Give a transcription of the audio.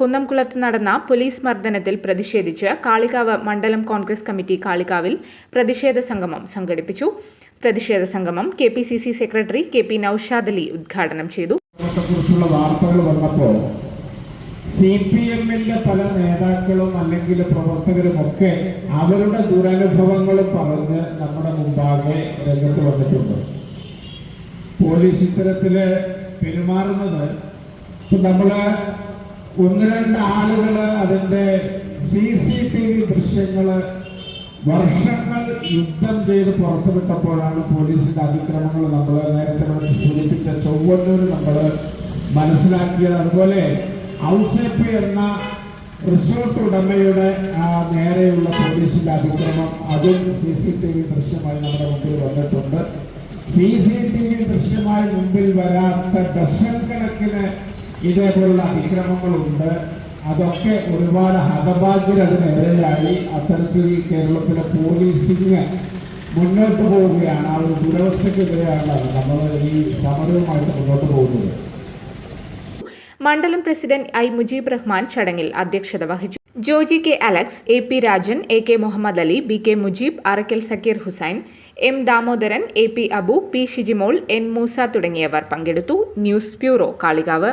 കുന്നംകുളത്ത് നടന്ന പോലീസ് മർദ്ദനത്തിൽ പ്രതിഷേധിച്ച് കാളികാവ് മണ്ഡലം കോൺഗ്രസ് കമ്മിറ്റി കാളികാവിൽ പ്രതിഷേധ സംഗമം സംഘടിപ്പിച്ചു. പ്രതിഷേധ സംഗമം K P C C secretary K P Naushad Ali ഉദ്ഘാടനം ചെയ്തു. വാർത്തകൾ വന്നപ്പോൾ സി പി എമ്മിന്റെ പല നേതാക്കളും അല്ലെങ്കിൽ പ്രവർത്തകരും ഒക്കെ അവരുടെ ദുരനുഭവങ്ങളും പറഞ്ഞ് നമ്മുടെ മുമ്പാകെ രംഗത്ത് വന്നിട്ടുണ്ട്. പോലീസ് ഇത്തരത്തിൽ പെരുമാറുന്നത് നമ്മൾ ഒന്ന് രണ്ട് ആളുകൾ അതിന്റെ സി സി ടി വി ദൃശ്യങ്ങൾ വർഷങ്ങൾ യുദ്ധം ചെയ്ത് പുറത്തുവിട്ടപ്പോഴാണ് പോലീസിന്റെ അതിക്രമങ്ങൾ നമ്മൾ നേരത്തെ സൂചിപ്പിച്ച ചൊവ്വന്നൂർ നമ്മൾ മനസ്സിലാക്കിയത്. അതുപോലെ ഔസേപ്പ് എന്ന റിസോർട്ട് ഉടമയുടെ നേരെയുള്ള പോലീസിന്റെ അതിക്രമം അതും സി സി ടി വി ദൃശ്യമായി നമ്മുടെ മുമ്പിൽ വന്നിട്ടുണ്ട്. സി സി ടി വി ദൃശ്യമായി മുമ്പിൽ വരാത്ത ഡസൻ കണക്കിന് ഇതേപോലുള്ള അതിക്രമങ്ങളുണ്ട് അതൊക്കെ ഒരുപാട് ഹതഭാഗ്യർ അതിനെതിരെയായി അത്തരത്തിൽ കേരളത്തിലെ പോലീസിങ് മുന്നോട്ട് പോവുകയാണ്. ആ ഒരു ദുരവസ്ഥക്കെതിരെയാണ് നമ്മൾ ഈ സമരവുമായിട്ട് മുന്നോട്ട് പോകുന്നത്. മണ്ഡലം പ്രസിഡന്റ് ഐ മുജീബ് റഹ്മാൻ ചടങ്ങിൽ അധ്യക്ഷത വഹിച്ചു. Joji K Alex A P Rajan A K Muhammad Ali B K Mujeeb Arakkal Zakir Hussain M Damodaran A P Abu P Shijimol N Moosa തുടങ്ങിയവർ പങ്കെടുത്തു. News bureau Kalikavu.